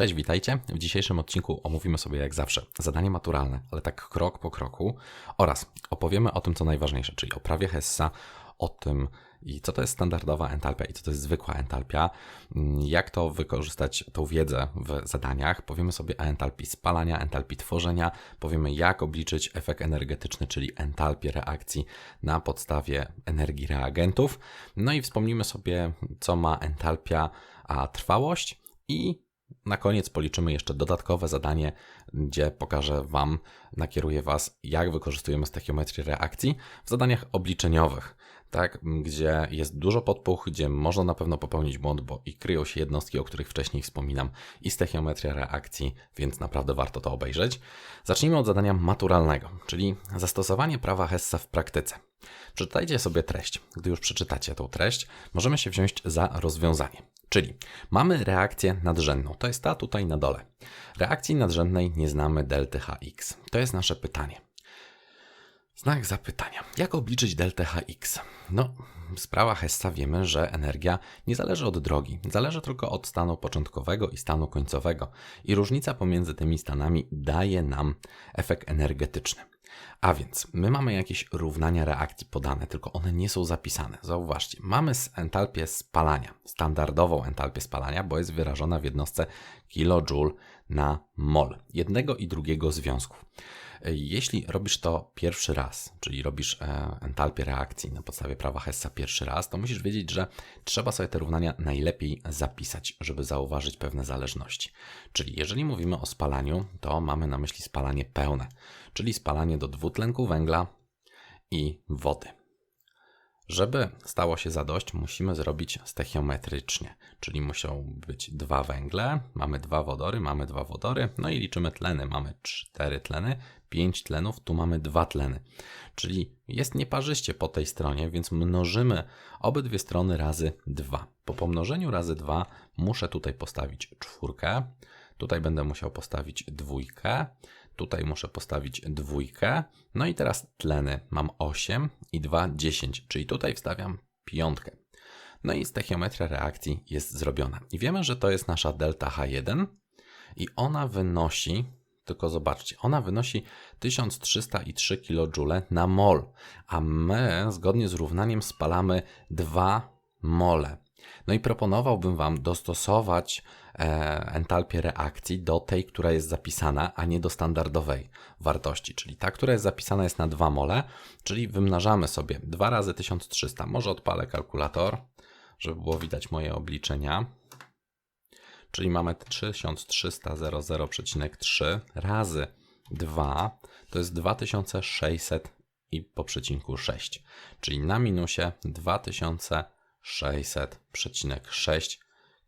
Cześć, witajcie. W dzisiejszym odcinku omówimy sobie jak zawsze zadanie maturalne, ale tak krok po kroku oraz opowiemy o tym, co najważniejsze, czyli o prawie Hessa, o tym, i co to jest standardowa entalpia i co to jest zwykła entalpia, jak to wykorzystać tą wiedzę w zadaniach. Powiemy sobie o entalpii spalania, entalpii tworzenia, powiemy jak obliczyć efekt energetyczny, czyli entalpię reakcji na podstawie energii reagentów. No i wspomnimy sobie, co ma entalpia, a trwałość i na koniec policzymy jeszcze dodatkowe zadanie, gdzie pokażę Wam, nakieruję Was, jak wykorzystujemy stechiometrię reakcji w zadaniach obliczeniowych tak, gdzie jest dużo podpuch, gdzie można na pewno popełnić błąd, bo i kryją się jednostki, o których wcześniej wspominam, i stechiometria reakcji, więc naprawdę warto to obejrzeć. Zacznijmy od zadania maturalnego, czyli zastosowanie prawa Hessa w praktyce. Przeczytajcie sobie treść. Gdy już przeczytacie tą treść, możemy się wziąć za rozwiązanie. Czyli mamy reakcję nadrzędną, to jest ta tutaj na dole. Reakcji nadrzędnej nie znamy delty Hx. To jest nasze pytanie. Znak zapytania. Jak obliczyć deltę Hx? No, w sprawach wiemy, że energia nie zależy od drogi, zależy tylko od stanu początkowego i stanu końcowego. I różnica pomiędzy tymi stanami daje nam efekt energetyczny. A więc my mamy jakieś równania reakcji podane, tylko one nie są zapisane. Zauważcie, mamy entalpię spalania, standardową entalpię spalania, bo jest wyrażona w jednostce kJ na mol jednego i drugiego związku. Jeśli robisz to pierwszy raz, czyli robisz e, entalpię reakcji na podstawie prawa Hessa pierwszy raz, to musisz wiedzieć, że trzeba sobie te równania najlepiej zapisać, żeby zauważyć pewne zależności. Czyli jeżeli mówimy o spalaniu, to mamy na myśli spalanie pełne, czyli spalanie do dwutlenku węgla i wody. Żeby stało się zadość, musimy zrobić stechiometrycznie, czyli muszą być dwa węgle, mamy dwa wodory, mamy dwa wodory, no i liczymy tleny, mamy cztery tleny, pięć tlenów, tu mamy dwa tleny. Czyli jest nieparzyście po tej stronie, więc mnożymy obydwie strony razy dwa. Po pomnożeniu razy dwa muszę tutaj postawić czwórkę, tutaj będę musiał postawić dwójkę, Tutaj muszę postawić dwójkę. No i teraz tleny mam 8 i 2, 10, czyli tutaj wstawiam piątkę. No i stechiometria reakcji jest zrobiona. I wiemy, że to jest nasza delta H1 i ona wynosi, tylko zobaczcie, ona wynosi 1303 kJ na mol, a my zgodnie z równaniem spalamy 2 mole. No i proponowałbym Wam dostosować entalpię reakcji do tej, która jest zapisana, a nie do standardowej wartości, czyli ta, która jest zapisana jest na 2 mole, czyli wymnażamy sobie 2 razy 1300. Może odpalę kalkulator, żeby było widać moje obliczenia. Czyli mamy 3300,3 razy 2 to jest 2600 i po przecinku 6, czyli na minusie 2000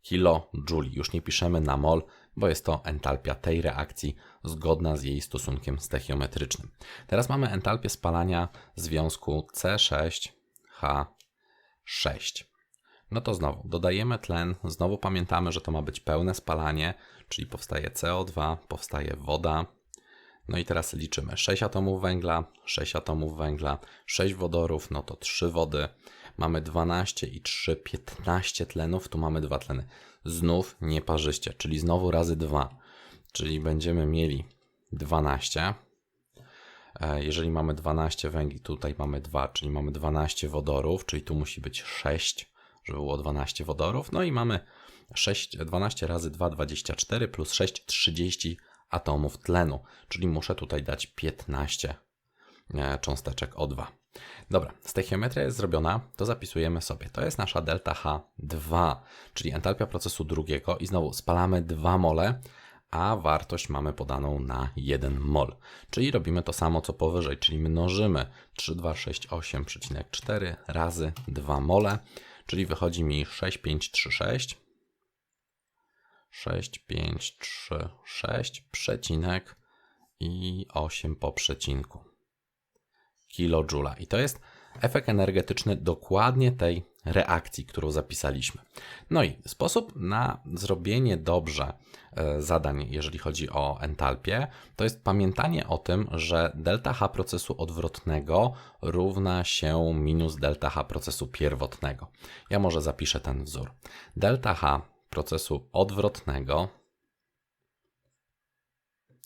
600,6 kJ. Już nie piszemy na mol, bo jest to entalpia tej reakcji zgodna z jej stosunkiem stechiometrycznym. Teraz mamy entalpię spalania związku C6H6. No to znowu dodajemy tlen, znowu pamiętamy, że to ma być pełne spalanie, czyli powstaje CO2, powstaje woda. No i teraz liczymy 6 atomów węgla, 6 atomów węgla, 6 wodorów, no to 3 wody, mamy 12 i 3, 15 tlenów, tu mamy dwa tleny. Znów nieparzyście, czyli znowu razy 2, czyli będziemy mieli 12. E, jeżeli mamy 12 węgli, tutaj mamy 2, czyli mamy 12 wodorów, czyli tu musi być 6, żeby było 12 wodorów. No i mamy 6, 12 razy 2, 24 plus 6, 30 atomów tlenu, czyli muszę tutaj dać 15 e, cząsteczek O2. Dobra, stechiometria jest zrobiona, to zapisujemy sobie. To jest nasza delta H2, czyli entalpia procesu drugiego i znowu spalamy 2 mole, a wartość mamy podaną na 1 mol. Czyli robimy to samo co powyżej, czyli mnożymy 3268,4 razy 2 mole, czyli wychodzi mi 6536 6536 przecinek i 8 po przecinku kJ. I to jest efekt energetyczny dokładnie tej reakcji, którą zapisaliśmy. No i sposób na zrobienie dobrze e, zadań, jeżeli chodzi o entalpię, to jest pamiętanie o tym, że delta H procesu odwrotnego równa się minus delta H procesu pierwotnego. Ja może zapiszę ten wzór. Delta H procesu odwrotnego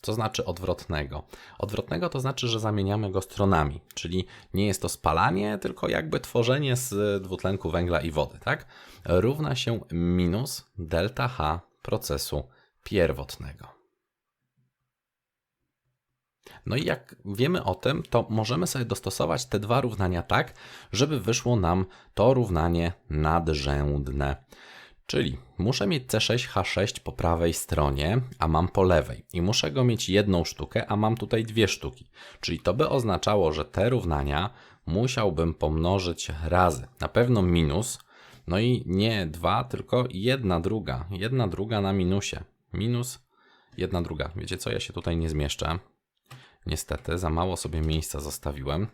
Co znaczy odwrotnego? Odwrotnego to znaczy, że zamieniamy go stronami, czyli nie jest to spalanie, tylko jakby tworzenie z dwutlenku węgla i wody, tak? Równa się minus delta H procesu pierwotnego. No i jak wiemy o tym, to możemy sobie dostosować te dwa równania tak, żeby wyszło nam to równanie nadrzędne. Czyli muszę mieć C6H6 po prawej stronie, a mam po lewej. I muszę go mieć jedną sztukę, a mam tutaj dwie sztuki. Czyli to by oznaczało, że te równania musiałbym pomnożyć razy. Na pewno minus, no i nie dwa, tylko jedna druga. Jedna druga na minusie. Minus jedna druga. Wiecie co, ja się tutaj nie zmieszczę. Niestety, za mało sobie miejsca zostawiłem.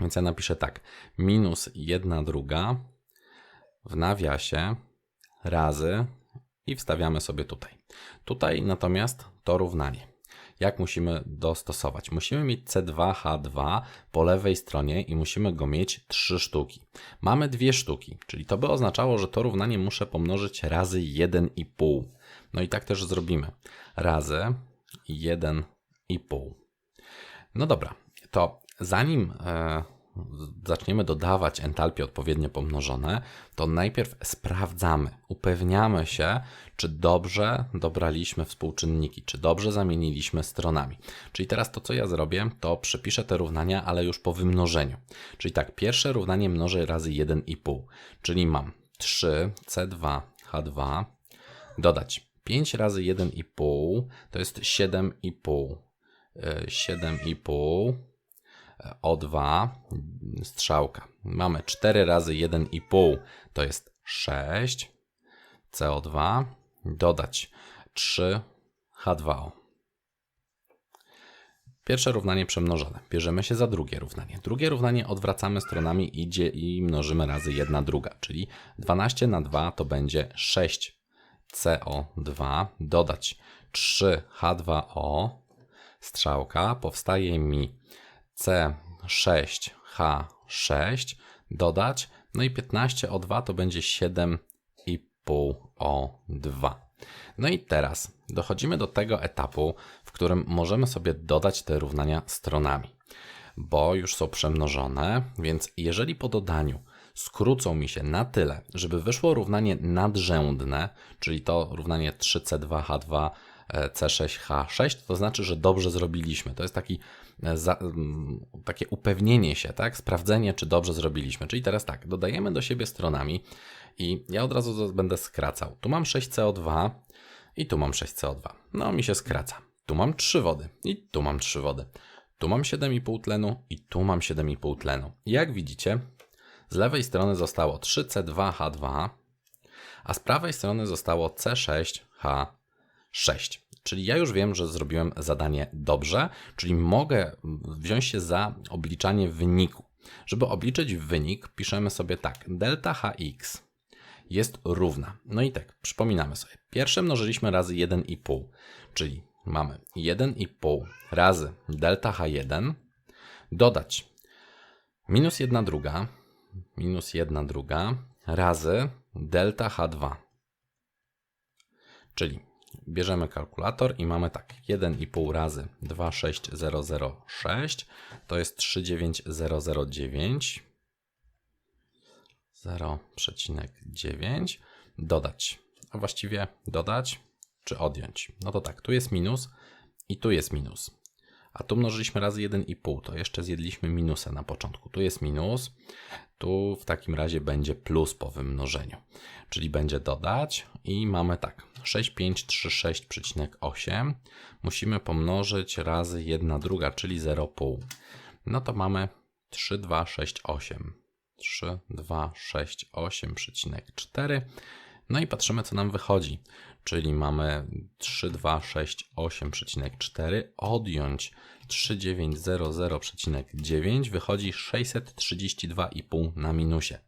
Więc ja napiszę tak. Minus jedna druga w nawiasie razy i wstawiamy sobie tutaj. Tutaj natomiast to równanie. Jak musimy dostosować? Musimy mieć C2H2 po lewej stronie i musimy go mieć 3 sztuki. Mamy dwie sztuki, czyli to by oznaczało, że to równanie muszę pomnożyć razy 1,5. No i tak też zrobimy. Razy 1,5. No dobra, to zanim e, zaczniemy dodawać entalpie odpowiednio pomnożone, to najpierw sprawdzamy, upewniamy się, czy dobrze dobraliśmy współczynniki, czy dobrze zamieniliśmy stronami. Czyli teraz to, co ja zrobię, to przepiszę te równania, ale już po wymnożeniu. Czyli tak, pierwsze równanie mnożę razy 1,5, czyli mam 3C2H2 dodać 5 razy 1,5 to jest 7,5. 7,5 O2 strzałka. Mamy 4 razy 1,5 to jest 6 CO2 dodać 3 H2O. Pierwsze równanie przemnożone. Bierzemy się za drugie równanie. Drugie równanie odwracamy stronami idzie i mnożymy razy 1 druga, czyli 12 na 2 to będzie 6 CO2 dodać 3 H2O strzałka powstaje mi C6H6 dodać, no i 15 O2 to będzie 7,5 O2. No i teraz dochodzimy do tego etapu, w którym możemy sobie dodać te równania stronami, bo już są przemnożone, więc jeżeli po dodaniu skrócą mi się na tyle, żeby wyszło równanie nadrzędne, czyli to równanie 3C2H2 C6H6, to znaczy, że dobrze zrobiliśmy. To jest taki, e, za, mm, takie upewnienie się, tak? sprawdzenie, czy dobrze zrobiliśmy. Czyli teraz tak, dodajemy do siebie stronami i ja od razu będę skracał. Tu mam 6CO2 i tu mam 6CO2. No, mi się skraca. Tu mam 3 wody i tu mam 3 wody. Tu mam 7,5 tlenu i tu mam 7,5 tlenu. Jak widzicie, z lewej strony zostało 3C2H2, a z prawej strony zostało C6H6. 6. Czyli ja już wiem, że zrobiłem zadanie dobrze, czyli mogę wziąć się za obliczanie wyniku. Żeby obliczyć wynik, piszemy sobie tak: delta hx jest równa. No i tak, przypominamy sobie. Pierwsze mnożyliśmy razy 1,5, czyli mamy 1,5 razy delta h1 dodać minus 1 druga, minus 1 druga razy delta h2. Czyli bierzemy kalkulator i mamy tak 1,5 razy 26006 to jest 39009 0,9 dodać, a właściwie dodać czy odjąć. No to tak, tu jest minus i tu jest minus. A tu mnożyliśmy razy 1,5, to jeszcze zjedliśmy minusa na początku. Tu jest minus, tu w takim razie będzie plus po wymnożeniu. Czyli będzie dodać i mamy tak, 6536,8 musimy pomnożyć razy 1 druga, czyli 0,5. No to mamy 3268. 3268,4. No i patrzymy, co nam wychodzi. Czyli mamy 3268,4 odjąć 3900,9 wychodzi 632,5 na minusie.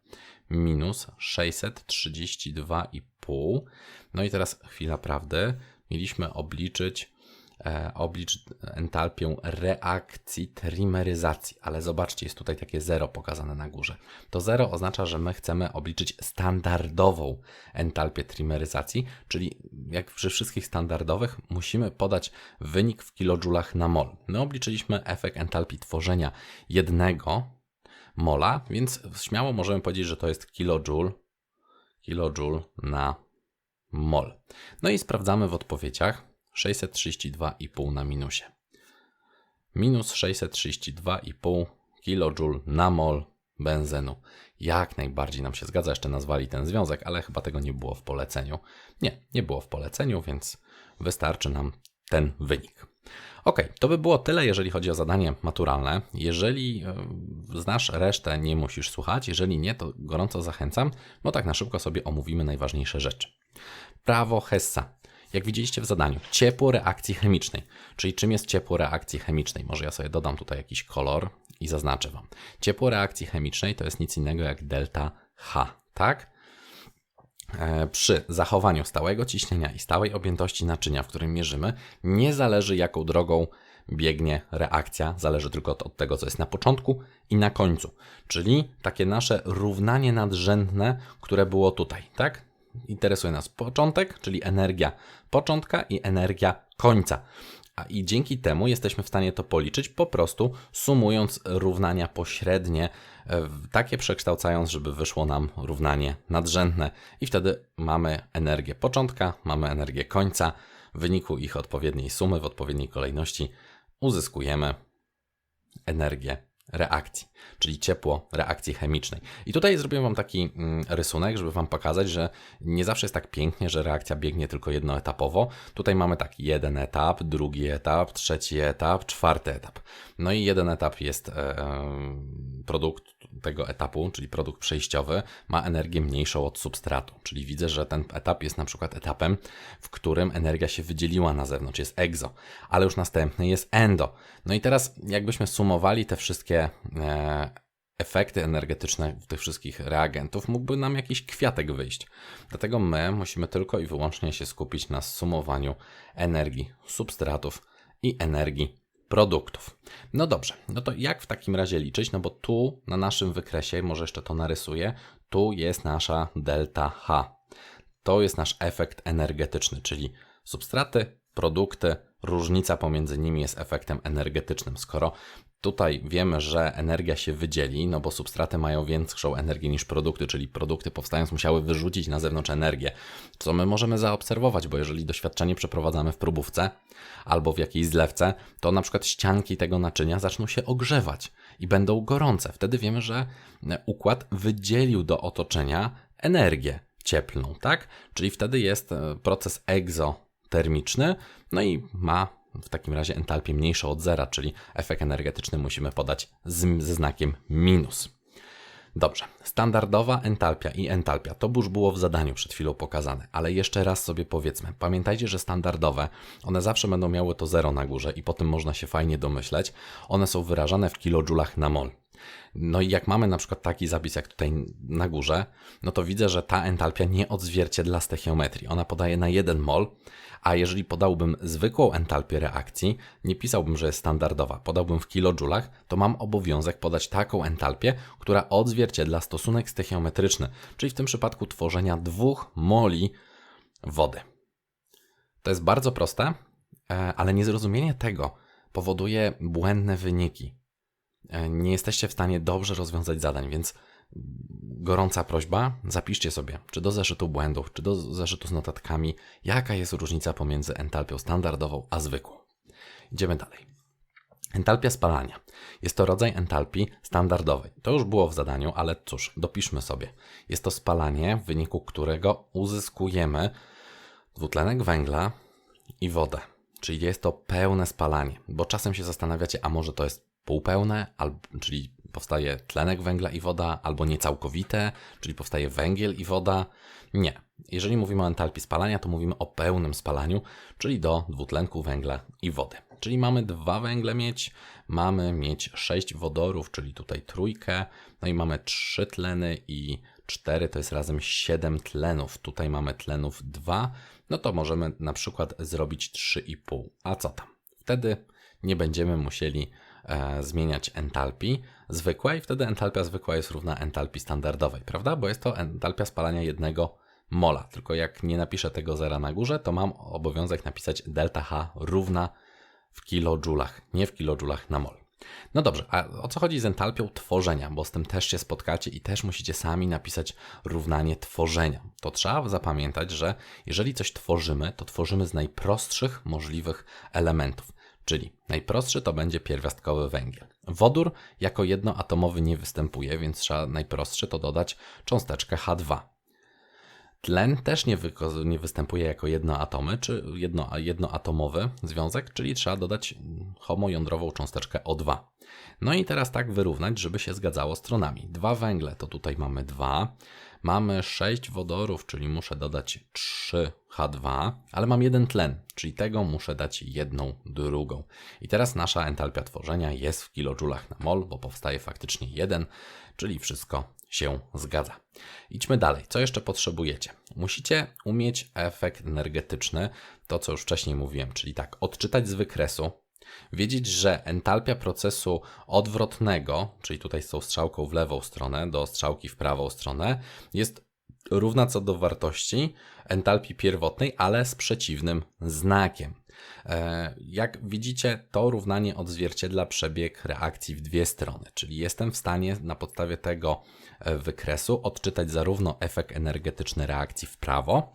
Minus 632,5. No i teraz chwila prawdy. Mieliśmy obliczyć oblicz entalpię reakcji trimeryzacji, ale zobaczcie, jest tutaj takie zero pokazane na górze. To zero oznacza, że my chcemy obliczyć standardową entalpię trimeryzacji, czyli jak przy wszystkich standardowych musimy podać wynik w kilojulach na mol. My obliczyliśmy efekt entalpii tworzenia jednego mola, więc śmiało możemy powiedzieć, że to jest kilojoule, kilojoule na mol. No i sprawdzamy w odpowiedziach 632,5 na minusie. Minus 632,5 kJ na mol benzynu. Jak najbardziej nam się zgadza, jeszcze nazwali ten związek, ale chyba tego nie było w poleceniu. Nie, nie było w poleceniu, więc wystarczy nam ten wynik. Ok, to by było tyle, jeżeli chodzi o zadanie maturalne. Jeżeli e, znasz resztę, nie musisz słuchać. Jeżeli nie, to gorąco zachęcam, bo tak na szybko sobie omówimy najważniejsze rzeczy. Prawo Hessa. Jak widzieliście w zadaniu, ciepło reakcji chemicznej. Czyli czym jest ciepło reakcji chemicznej? Może ja sobie dodam tutaj jakiś kolor i zaznaczę Wam. Ciepło reakcji chemicznej to jest nic innego jak delta H, tak? E, przy zachowaniu stałego ciśnienia i stałej objętości naczynia, w którym mierzymy, nie zależy jaką drogą biegnie reakcja, zależy tylko od, od tego, co jest na początku i na końcu. Czyli takie nasze równanie nadrzędne, które było tutaj, tak? Interesuje nas początek, czyli energia początka i energia końca. A i dzięki temu jesteśmy w stanie to policzyć, po prostu sumując równania pośrednie, e, takie przekształcając, żeby wyszło nam równanie nadrzędne, i wtedy mamy energię początka, mamy energię końca. W wyniku ich odpowiedniej sumy, w odpowiedniej kolejności uzyskujemy energię reakcji, czyli ciepło reakcji chemicznej. I tutaj zrobiłem Wam taki mm, rysunek, żeby Wam pokazać, że nie zawsze jest tak pięknie, że reakcja biegnie tylko jednoetapowo. Tutaj mamy tak jeden etap, drugi etap, trzeci etap, czwarty etap. No i jeden etap jest e, produkt tego etapu, czyli produkt przejściowy, ma energię mniejszą od substratu. Czyli widzę, że ten etap jest na przykład etapem, w którym energia się wydzieliła na zewnątrz, jest exo, ale już następny jest endo. No i teraz, jakbyśmy sumowali te wszystkie e, efekty energetyczne tych wszystkich reagentów, mógłby nam jakiś kwiatek wyjść. Dlatego my musimy tylko i wyłącznie się skupić na sumowaniu energii substratów i energii produktów. No dobrze, no to jak w takim razie liczyć? No bo tu na naszym wykresie, może jeszcze to narysuję, tu jest nasza delta H. To jest nasz efekt energetyczny, czyli substraty, produkty, różnica pomiędzy nimi jest efektem energetycznym. Skoro Tutaj wiemy, że energia się wydzieli, no bo substraty mają większą energię niż produkty, czyli produkty powstając musiały wyrzucić na zewnątrz energię. Co my możemy zaobserwować, bo jeżeli doświadczenie przeprowadzamy w próbówce albo w jakiejś zlewce, to na przykład ścianki tego naczynia zaczną się ogrzewać i będą gorące. Wtedy wiemy, że układ wydzielił do otoczenia energię cieplną, tak? Czyli wtedy jest e, proces egzotermiczny, no i ma w takim razie entalpię mniejszą od zera, czyli efekt energetyczny musimy podać z, ze znakiem minus. Dobrze, standardowa entalpia i entalpia to już było w zadaniu przed chwilą pokazane, ale jeszcze raz sobie powiedzmy. Pamiętajcie, że standardowe, one zawsze będą miały to zero na górze i potem można się fajnie domyśleć. One są wyrażane w kilojulach na mol. No i jak mamy na przykład taki zapis jak tutaj na górze, no to widzę, że ta entalpia nie odzwierciedla stechiometrii. Ona podaje na 1 mol, a jeżeli podałbym zwykłą entalpię reakcji, nie pisałbym, że jest standardowa, podałbym w kilojulach, to mam obowiązek podać taką entalpię, która odzwierciedla stosunek stechiometryczny, czyli w tym przypadku tworzenia dwóch moli wody. To jest bardzo proste, e, ale niezrozumienie tego powoduje błędne wyniki. E, nie jesteście w stanie dobrze rozwiązać zadań, więc gorąca prośba, zapiszcie sobie, czy do zeszytu błędów, czy do zeszytu z notatkami, jaka jest różnica pomiędzy entalpią standardową a zwykłą. Idziemy dalej. Entalpia spalania. Jest to rodzaj entalpii standardowej. To już było w zadaniu, ale cóż, dopiszmy sobie. Jest to spalanie, w wyniku którego uzyskujemy dwutlenek węgla i wodę. Czyli jest to pełne spalanie, bo czasem się zastanawiacie, a może to jest półpełne, czyli powstaje tlenek węgla i woda, albo niecałkowite, czyli powstaje węgiel i woda. Nie. Jeżeli mówimy o entalpii spalania, to mówimy o pełnym spalaniu, czyli do dwutlenku węgla i wody. Czyli mamy dwa węgle mieć, mamy mieć sześć wodorów, czyli tutaj trójkę, no i mamy trzy tleny i cztery, to jest razem siedem tlenów. Tutaj mamy tlenów dwa, no to możemy na przykład zrobić 3,5. A co tam? Wtedy nie będziemy musieli zmieniać entalpii zwykłej, wtedy entalpia zwykła jest równa entalpii standardowej, prawda? Bo jest to entalpia spalania jednego mola. Tylko jak nie napiszę tego zera na górze, to mam obowiązek napisać delta H równa w kilojulach, nie w kilojulach na mol. No dobrze, a o co chodzi z entalpią tworzenia? Bo z tym też się spotkacie i też musicie sami napisać równanie tworzenia. To trzeba zapamiętać, że jeżeli coś tworzymy, to tworzymy z najprostszych możliwych elementów. Czyli najprostszy to będzie pierwiastkowy węgiel. Wodór jako jednoatomowy nie występuje, więc trzeba najprostszy to dodać cząsteczkę H2. Tlen też nie, nie występuje jako jednoatomy, czy jedno, jednoatomowy związek, czyli trzeba dodać homojądrową cząsteczkę O2. No i teraz tak wyrównać, żeby się zgadzało stronami. Dwa węgle to tutaj mamy 2, mamy 6 wodorów, czyli muszę dodać 3H2, ale mam jeden tlen, czyli tego muszę dać jedną drugą. I teraz nasza entalpia tworzenia jest w kilojulach na mol, bo powstaje faktycznie jeden, czyli wszystko się zgadza. Idźmy dalej. Co jeszcze potrzebujecie? Musicie umieć efekt energetyczny, to co już wcześniej mówiłem, czyli tak, odczytać z wykresu, wiedzieć, że entalpia procesu odwrotnego, czyli tutaj z tą strzałką w lewą stronę do strzałki w prawą stronę, jest równa co do wartości entalpii pierwotnej, ale z przeciwnym znakiem. E, jak widzicie, to równanie odzwierciedla przebieg reakcji w dwie strony, czyli jestem w stanie na podstawie tego e, wykresu odczytać zarówno efekt energetyczny reakcji w prawo,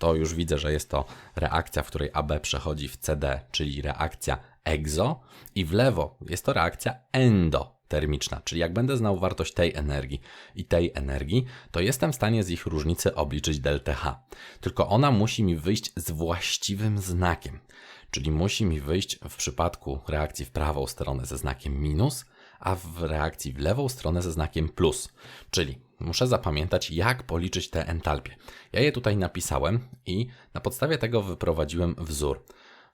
to już widzę, że jest to reakcja, w której AB przechodzi w CD, czyli reakcja exo, i w lewo jest to reakcja endotermiczna, czyli jak będę znał wartość tej energii i tej energii, to jestem w stanie z ich różnicy obliczyć ΔH. Tylko ona musi mi wyjść z właściwym znakiem, czyli musi mi wyjść w przypadku reakcji w prawą stronę ze znakiem minus, a w reakcji w lewą stronę ze znakiem plus. Czyli muszę zapamiętać, jak policzyć te entalpie. Ja je tutaj napisałem i na podstawie tego wyprowadziłem wzór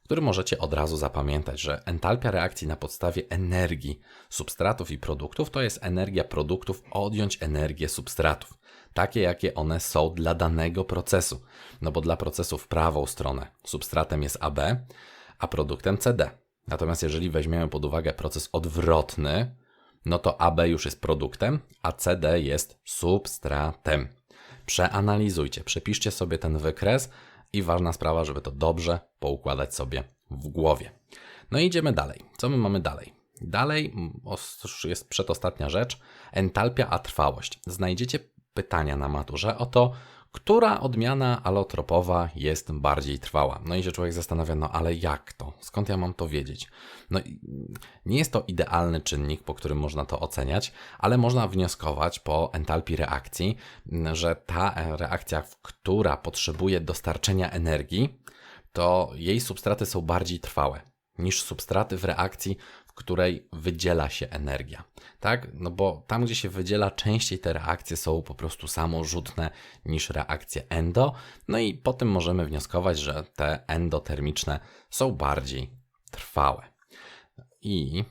który możecie od razu zapamiętać, że entalpia reakcji na podstawie energii substratów i produktów to jest energia produktów odjąć energię substratów, takie jakie one są dla danego procesu. No bo dla procesu w prawą stronę substratem jest AB, a produktem CD. Natomiast jeżeli weźmiemy pod uwagę proces odwrotny, no to AB już jest produktem, a CD jest substratem. Przeanalizujcie, przepiszcie sobie ten wykres i ważna sprawa, żeby to dobrze poukładać sobie w głowie. No i idziemy dalej. Co my mamy dalej? Dalej jest przedostatnia rzecz, entalpia a trwałość. Znajdziecie pytania na maturze o to, która odmiana alotropowa jest bardziej trwała. No i się człowiek zastanawia, no ale jak to? Skąd ja mam to wiedzieć? No nie jest to idealny czynnik, po którym można to oceniać, ale można wnioskować po entalpii reakcji, że ta reakcja, która potrzebuje dostarczenia energii, to jej substraty są bardziej trwałe niż substraty w reakcji, której wydziela się energia. Tak? No bo tam, gdzie się wydziela, częściej te reakcje są po prostu samorzutne niż reakcje endo. No i po tym możemy wnioskować, że te endotermiczne są bardziej trwałe. I,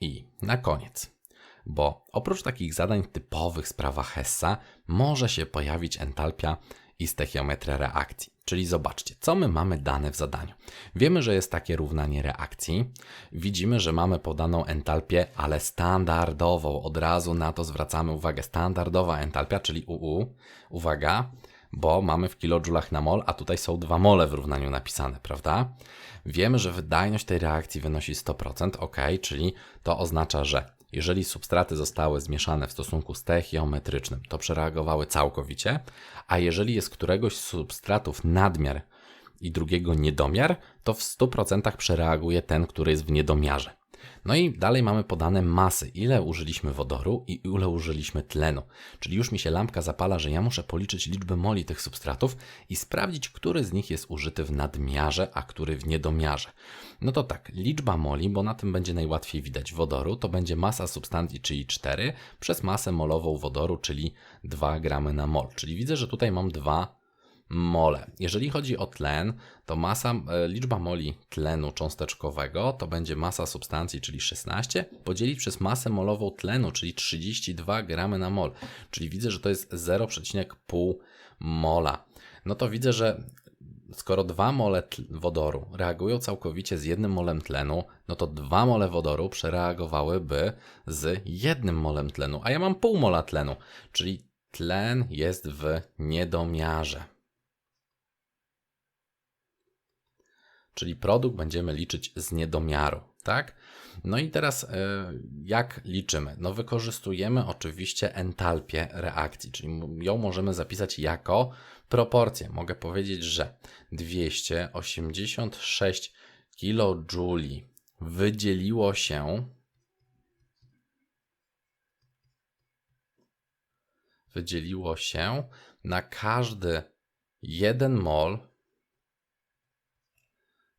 i na koniec, bo oprócz takich zadań typowych z prawa Hessa może się pojawić entalpia i stechiometria reakcji. Czyli zobaczcie, co my mamy dane w zadaniu. Wiemy, że jest takie równanie reakcji. Widzimy, że mamy podaną entalpię, ale standardową. Od razu na to zwracamy uwagę. Standardowa entalpia, czyli UU. Uwaga, bo mamy w kilojulach na mol, a tutaj są dwa mole w równaniu napisane, prawda? Wiemy, że wydajność tej reakcji wynosi 100%, ok, czyli to oznacza, że jeżeli substraty zostały zmieszane w stosunku stechiometrycznym, to przereagowały całkowicie, a jeżeli jest któregoś z substratów nadmiar i drugiego niedomiar, to w 100% przereaguje ten, który jest w niedomiarze. No i dalej mamy podane masy, ile użyliśmy wodoru i ile użyliśmy tlenu. Czyli już mi się lampka zapala, że ja muszę policzyć liczbę moli tych substratów i sprawdzić, który z nich jest użyty w nadmiarze, a który w niedomiarze. No to tak, liczba moli, bo na tym będzie najłatwiej widać wodoru, to będzie masa substancji, czyli 4, przez masę molową wodoru, czyli 2 gramy na mol. Czyli widzę, że tutaj mam 2 mole. Jeżeli chodzi o tlen, to masa, e, liczba moli tlenu cząsteczkowego to będzie masa substancji, czyli 16, podzielić przez masę molową tlenu, czyli 32 gramy na mol. Czyli widzę, że to jest 0,5 mola. No to widzę, że skoro dwa mole wodoru reagują całkowicie z jednym molem tlenu, no to dwa mole wodoru przereagowałyby z jednym molem tlenu, a ja mam pół mola tlenu, czyli tlen jest w niedomiarze. Czyli produkt będziemy liczyć z niedomiaru, tak? No i teraz e, jak liczymy? No wykorzystujemy oczywiście entalpię reakcji, czyli ją możemy zapisać jako proporcję. Mogę powiedzieć, że 286 kJ wydzieliło się wydzieliło się na każdy 1 mol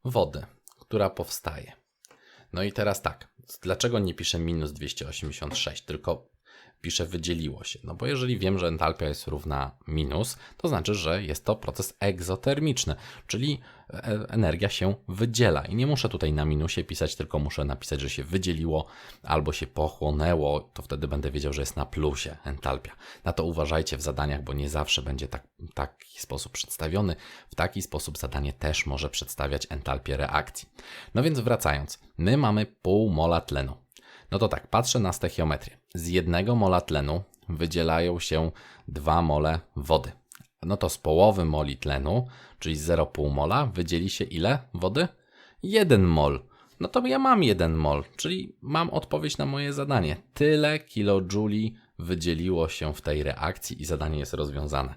wody, która powstaje. No i teraz tak, dlaczego nie piszę minus 286, tylko piszę wydzieliło się? No bo jeżeli wiem, że entalpia jest równa minus, to znaczy, że jest to proces egzotermiczny, czyli e, energia się wydziela. I nie muszę tutaj na minusie pisać, tylko muszę napisać, że się wydzieliło albo się pochłonęło, to wtedy będę wiedział, że jest na plusie entalpia. Na to uważajcie w zadaniach, bo nie zawsze będzie tak, taki sposób przedstawiony. W taki sposób zadanie też może przedstawiać entalpię reakcji. No więc wracając, my mamy pół mola tlenu. No to tak, patrzę na stechiometrię. Z jednego mola tlenu wydzielają się dwa mole wody. No to z połowy moli tlenu, czyli 0,5 mola, wydzieli się ile wody? 1 mol. No to ja mam 1 mol, czyli mam odpowiedź na moje zadanie. Tyle kilojuli wydzieliło się w tej reakcji i zadanie jest rozwiązane.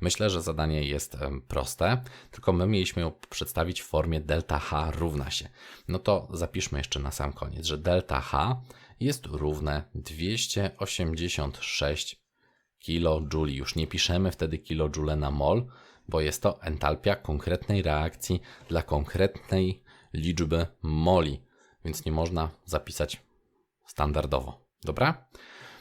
Myślę, że zadanie jest proste, tylko my mieliśmy ją przedstawić w formie delta H równa się. No to zapiszmy jeszcze na sam koniec, że delta H jest równe 286 kJ. Już nie piszemy wtedy kilojoule na mol, bo jest to entalpia konkretnej reakcji dla konkretnej liczby moli, więc nie można zapisać standardowo. Dobra?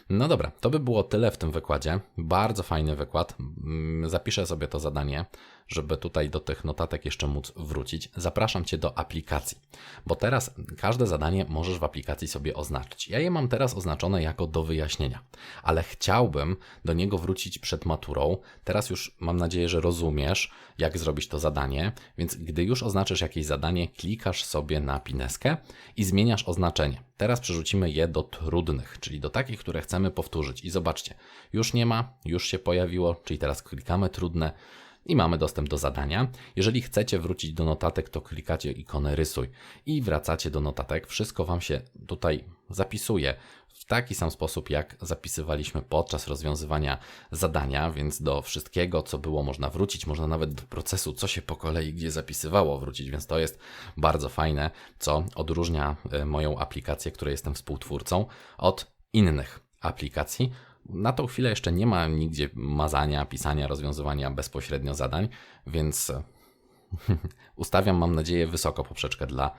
No dobra, to by było tyle w tym wykładzie. Bardzo fajny wykład. Mm, zapiszę sobie to zadanie, żeby tutaj do tych notatek jeszcze móc wrócić. Zapraszam Cię do aplikacji, bo teraz każde zadanie możesz w aplikacji sobie oznaczyć. Ja je mam teraz oznaczone jako do wyjaśnienia, ale chciałbym do niego wrócić przed maturą. Teraz już mam nadzieję, że rozumiesz, jak zrobić to zadanie, więc gdy już oznaczysz jakieś zadanie, klikasz sobie na pineskę i zmieniasz oznaczenie. Teraz przerzucimy je do trudnych, czyli do takich, które chcemy powtórzyć. I zobaczcie, już nie ma, już się pojawiło, czyli teraz klikamy trudne i mamy dostęp do zadania. Jeżeli chcecie wrócić do notatek, to klikacie ikonę rysuj i wracacie do notatek. Wszystko Wam się tutaj zapisuje w taki sam sposób, jak zapisywaliśmy podczas rozwiązywania zadania, więc do wszystkiego, co było, można wrócić, można nawet do procesu, co się po kolei gdzie zapisywało, wrócić, więc to jest bardzo fajne, co odróżnia e, moją aplikację, której jestem współtwórcą, od innych aplikacji. Na tą chwilę jeszcze nie ma nigdzie mazania, pisania, rozwiązywania bezpośrednio zadań, więc ustawiam, mam nadzieję, wysoko poprzeczkę dla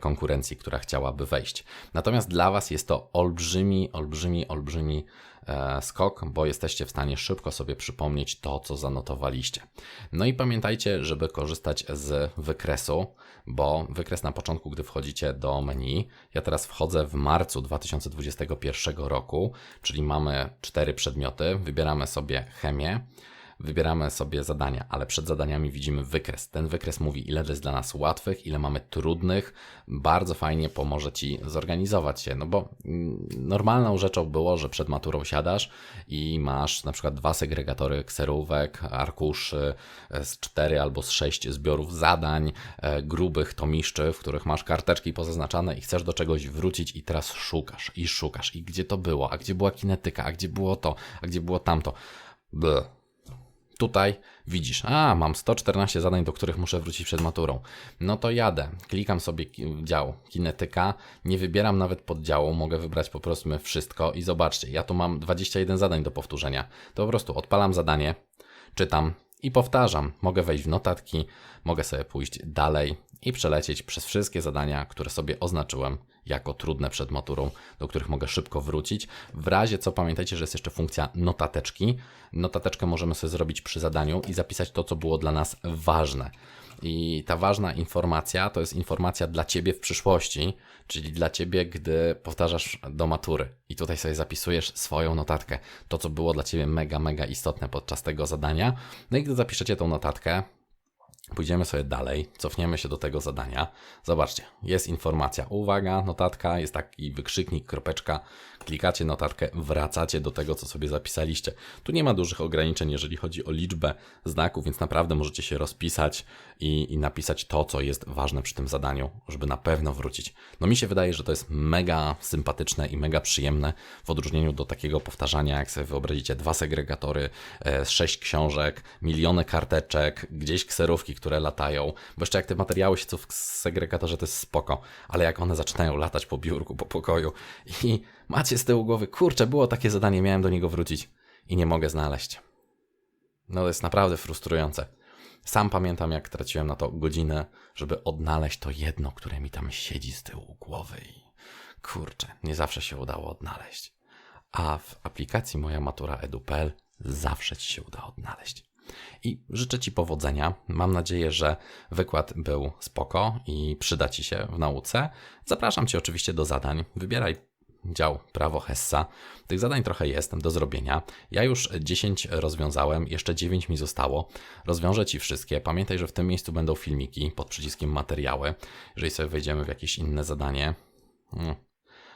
konkurencji, która chciałaby wejść. Natomiast dla Was jest to olbrzymi, olbrzymi, olbrzymi e, skok, bo jesteście w stanie szybko sobie przypomnieć to, co zanotowaliście. No i pamiętajcie, żeby korzystać z wykresu, bo wykres na początku, gdy wchodzicie do menu, ja teraz wchodzę w marcu 2021 roku, czyli mamy cztery przedmioty, wybieramy sobie chemię, wybieramy sobie zadania, ale przed zadaniami widzimy wykres. Ten wykres mówi, ile jest dla nas łatwych, ile mamy trudnych. Bardzo fajnie pomoże Ci zorganizować się, no bo mm, normalną rzeczą było, że przed maturą siadasz i masz na przykład dwa segregatory kserówek, arkuszy e, z cztery albo z sześć zbiorów zadań, e, grubych tomiszczy, w których masz karteczki pozaznaczane i chcesz do czegoś wrócić i teraz szukasz i szukasz i gdzie to było, a gdzie była kinetyka, a gdzie było to, a gdzie było tamto. Bleh Tutaj widzisz, a mam 114 zadań, do których muszę wrócić przed maturą. No to jadę, klikam sobie dział kinetyka, nie wybieram nawet poddziału, mogę wybrać po prostu wszystko i zobaczcie, ja tu mam 21 zadań do powtórzenia. To po prostu odpalam zadanie, czytam i powtarzam. Mogę wejść w notatki, mogę sobie pójść dalej i przelecieć przez wszystkie zadania, które sobie oznaczyłem jako trudne przed maturą, do których mogę szybko wrócić. W razie co pamiętajcie, że jest jeszcze funkcja notateczki. Notateczkę możemy sobie zrobić przy zadaniu i zapisać to, co było dla nas ważne. I ta ważna informacja to jest informacja dla Ciebie w przyszłości, czyli dla Ciebie, gdy powtarzasz do matury. I tutaj sobie zapisujesz swoją notatkę. To, co było dla Ciebie mega, mega istotne podczas tego zadania. No i gdy zapiszecie tą notatkę, Pójdziemy sobie dalej, cofniemy się do tego zadania. Zobaczcie, jest informacja, uwaga, notatka, jest taki wykrzyknik, kropeczka. Klikacie notatkę, wracacie do tego, co sobie zapisaliście. Tu nie ma dużych ograniczeń, jeżeli chodzi o liczbę znaków, więc naprawdę możecie się rozpisać i, i napisać to, co jest ważne przy tym zadaniu, żeby na pewno wrócić. No mi się wydaje, że to jest mega sympatyczne i mega przyjemne w odróżnieniu do takiego powtarzania, jak sobie wyobrazicie, dwa segregatory, e, sześć książek, miliony karteczek, gdzieś kserówki, które latają. Bo jeszcze jak te materiały siedzą w segregatorze, to jest spoko, ale jak one zaczynają latać po biurku, po pokoju i macie z tyłu głowy, kurczę, było takie zadanie, miałem do niego wrócić i nie mogę znaleźć. No to jest naprawdę frustrujące. Sam pamiętam, jak traciłem na to godzinę, żeby odnaleźć to jedno, które mi tam siedzi z tyłu głowy i kurczę, nie zawsze się udało odnaleźć. A w aplikacji Moja Matura Edu.pl zawsze Ci się uda odnaleźć. I życzę Ci powodzenia. Mam nadzieję, że wykład był spoko i przyda Ci się w nauce. Zapraszam Cię oczywiście do zadań. Wybieraj dział prawo Hessa. Tych zadań trochę jest do zrobienia. Ja już 10 rozwiązałem, jeszcze 9 mi zostało. Rozwiążę Ci wszystkie. Pamiętaj, że w tym miejscu będą filmiki pod przyciskiem materiały. Jeżeli sobie wejdziemy w jakieś inne zadanie, hmm,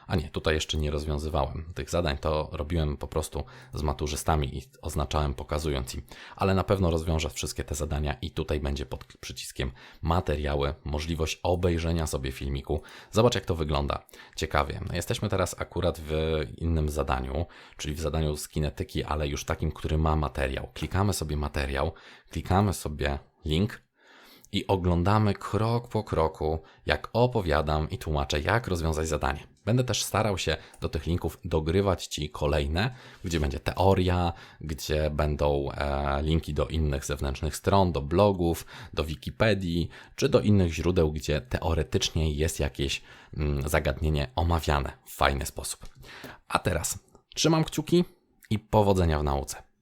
a nie, tutaj jeszcze nie rozwiązywałem tych zadań, to robiłem po prostu z maturzystami i oznaczałem pokazując im. Ale na pewno rozwiążę wszystkie te zadania i tutaj będzie pod przyciskiem materiały możliwość obejrzenia sobie filmiku. Zobacz jak to wygląda. Ciekawie. Jesteśmy teraz akurat w innym zadaniu, czyli w zadaniu z kinetyki, ale już takim, który ma materiał. Klikamy sobie materiał, klikamy sobie link, i oglądamy krok po kroku, jak opowiadam i tłumaczę, jak rozwiązać zadanie. Będę też starał się do tych linków dogrywać Ci kolejne, gdzie będzie teoria, gdzie będą e, linki do innych zewnętrznych stron, do blogów, do Wikipedii, czy do innych źródeł, gdzie teoretycznie jest jakieś mm, zagadnienie omawiane w fajny sposób. A teraz trzymam kciuki i powodzenia w nauce.